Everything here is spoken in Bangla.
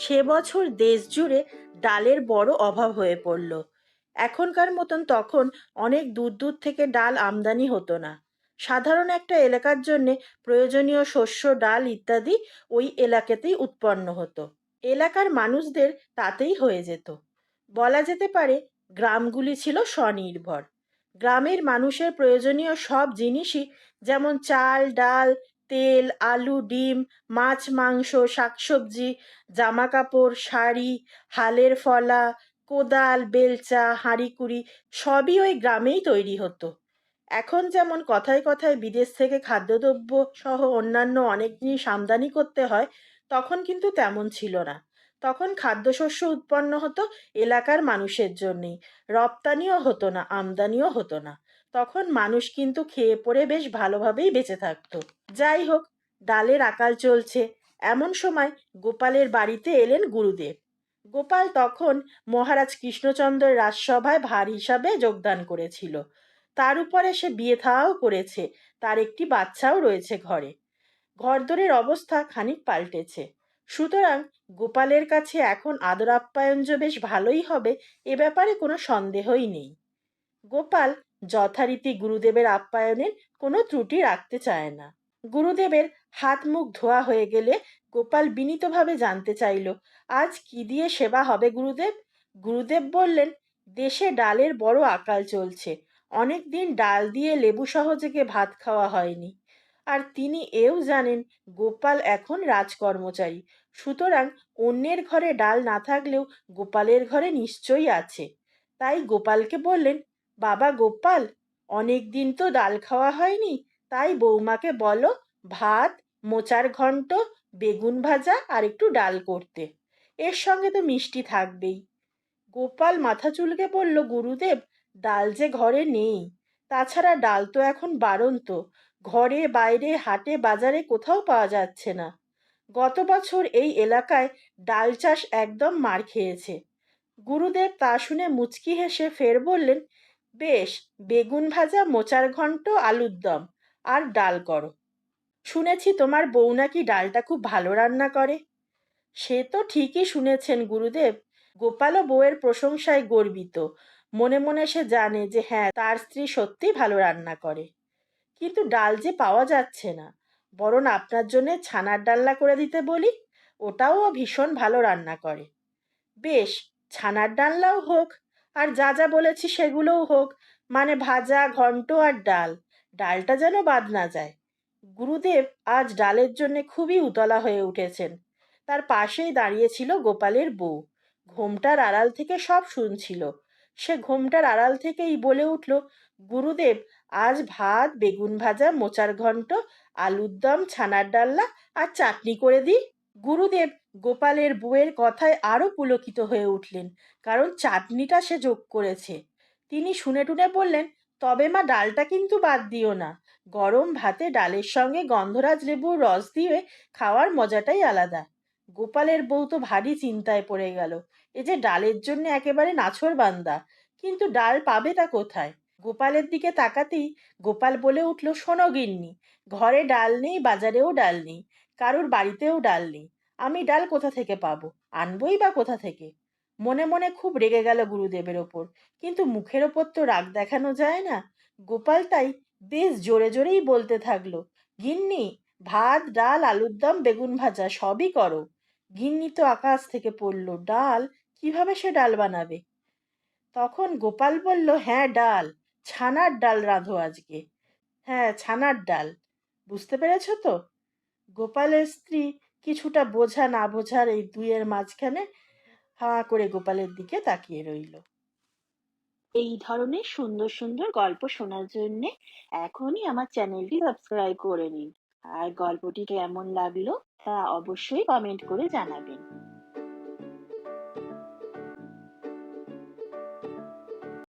সে বছর দেশ জুড়ে ডালের বড় অভাব হয়ে পড়ল। এখনকার মতন তখন অনেক দূর দূর থেকে ডাল আমদানি হতো না। সাধারণ একটা এলাকার জন্যে প্রয়োজনীয় শস্য, ডাল ইত্যাদি ওই এলাকাতেই উৎপন্ন হতো। এলাকার মানুষদের তাতেই হয়ে যেত। বলা যেতে পারে গ্রামগুলি ছিল স্বনির্ভর। গ্রামের মানুষের প্রয়োজনীয় সব জিনিসই যেমন চাল, ডাল তেল, আলু, ডিম, মাছ, মাংস, শাকসবজি জামা কাপড় শাড়ি, হালের ফলা, কোদাল, বেলচা, হাঁড়িকুড়ি সবই ওই গ্রামেই তৈরি হতো। এখন যেমন কথায় কথায় বিদেশ থেকে খাদ্যদ্রব্য সহ অন্যান্য অনেক জিনিস আমদানি করতে হয়, তখন কিন্তু তেমন ছিল না। তখন খাদ্যশস্য উৎপন্ন হতো এলাকার মানুষের জন্যেই। রপ্তানিও হতো না, আমদানিও হতো না। তখন মানুষ কিন্তু খেয়ে পড়ে বেশ ভালোভাবেই বেঁচে থাকতো। যাই হোক, ডালের আকাল চলছে। এমন সময় গোপালের বাড়িতে এলেন গুরুদেব। গোপাল তখন মহারাজ কৃষ্ণচন্দ্রের রাজসভায় ভার হিসাবে যোগদান করেছিল। তার উপরে সে বিয়ে থাও করেছে। তার একটি বাচ্চাও রয়েছে ঘরে। ঘরদোরের অবস্থা খানিক পাল্টেছে। সুতরাং গোপালের কাছে এখন আদর আপ্যায়ন যে বেশ ভালোই হবে, এ ব্যাপারে কোনো সন্দেহই নেই। গোপাল যথারীতি গুরুদেবের আপ্যায়নের কোনো ত্রুটি রাখতে চায় না। গুরুদেবের হাত মুখ ধোয়া হয়ে গেলে গোপাল বিনীতভাবে জানতে চাইল, আজ কি দিয়ে সেবা হবে গুরুদেব? গুরুদেব বললেন, দেশে ডালের বড় আকাল চলছে। অনেক দিন ডাল দিয়ে লেবু সহযোগে ভাত খাওয়া হয়নি। আর তিনি এও জানেন, গোপাল এখন রাজকর্মচারী। সুতরাং অন্যের ঘরে ডাল না থাকলেও গোপালের ঘরে নিশ্চয়ই আছে। তাই গোপালকে বললেন বাবা গোপাল, অনেক দিন তো ডাল খাওয়া হয়নি, তাই বৌমাকে বলো ভাত, মোচার ঘন্ট, বেগুন ভাজা আর একটু ডাল করতে। এর সঙ্গে তো মিষ্টি থাকবেই। গোপাল মাথা চুলকে বলল, গুরুদেব, ডাল যে ঘরে নেই। তাছাড়া ডাল তো এখন বারন্ত ঘরে, বাইরে, হাটে, বাজারে কোথাও পাওয়া যাচ্ছে না। গত বছর এই এলাকায় ডাল চাষ একদম মার খেয়েছে। গুরুদেব তা শুনে মুচকি হেসে ফের বললেন বেশ, বেগুন ভাজা, মোচার ঘন্ট, আলুর দম আর ডাল করো। শুনেছি তোমার বউ নাকি ডালটা খুব ভালো রান্না করে। সে তো ঠিকই শুনেছেন গুরুদেব। গোপালও বউয়ের প্রশংসায় গর্বিত। মনে মনে সে জানে যে হ্যাঁ তার স্ত্রী সত্যিই ভালো রান্না করে। কিন্তু ডাল যে পাওয়া যাচ্ছে না। বরং আপনার জন্যে ছানার ডাল্লা করে দিতে বলি, ওটাও ভীষণ ভালো রান্না করে। বেশ, ছানার ডাল্লাও হোক আর যা যা বলেছি সেগুলোও হোক মানে ভাজা, ঘন্ট আর ডাল। ডালটা যেন বাদ না যায়। গুরুদেব আজ ডালের জন্যে খুবই উতলা হয়ে উঠেছেন। তার পাশেই দাঁড়িয়েছিল গোপালের বউ। ঘোমটার আড়াল থেকে সব শুনছিল। সে ঘোমটার আড়াল থেকেই বলে উঠল, গুরুদেব, আজ ভাত, বেগুন ভাজা, মোচার ঘন্ট, আলুর দম, ছানার ডাল্লা আর চাটনি করে দিই। গুরুদেব গোপালের বউয়ের কথায় আরও পুলকিত হয়ে উঠলেন, কারণ চাটনিটা সে যোগ করেছে। তিনি শুনে টুনে বললেন, তবে মা, ডালটা কিন্তু বাদ দিও না। গরম ভাতে ডালের সঙ্গে গন্ধরাজ লেবুর রস দিয়ে খাওয়ার মজাটাই আলাদা গোপালের বউ তো ভারী চিন্তায় পড়ে গেল, এ যে ডালের জন্য একেবারে নাছর বান্দা, কিন্তু ডাল পাবেটা কোথায় গোপালের দিকে তাকাতেই গোপাল বলে উঠল, শোনো গিন্নি, ঘরে ডাল নেই, বাজারেও ডাল নেই, কারুর বাড়িতেও ডাল নেই। আমি ডাল কোথা থেকে পাবো? আনবই বা কোথা থেকে? মনে মনে খুব রেগে গেল গুরুদেবের ওপর। কিন্তু মুখের ওপর তো রাগ দেখানো যায় না। গোপাল তাই বেশ জোরে জোরেই বলতে থাকল, গিন্নি, ভাত, ডাল, আলুর দম, বেগুন ভাজা সবই করো। গিন্নি তো আকাশ থেকে পড়ল, ডাল, কীভাবে সে ডাল বানাবে? তখন গোপাল বলল হ্যাঁ ডাল, ছানার ডাল রাঁধো আজকে। হ্যাঁ ছানার ডাল, বুঝতে পেরেছ তো? গোপালের স্ত্রী কিছুটা বোঝা না বোঝার এই দুইয়ের মাঝখানে হা করে গোপালের দিকে তাকিয়ে রইল। এই ধরনের সুন্দর সুন্দর গল্প শোনার জন্য এখনই আমার চ্যানেলটি সাবস্ক্রাইব করে নিন। আর গল্পটি কেমন লাগল তা অবশ্যই কমেন্ট করে জানাবেন।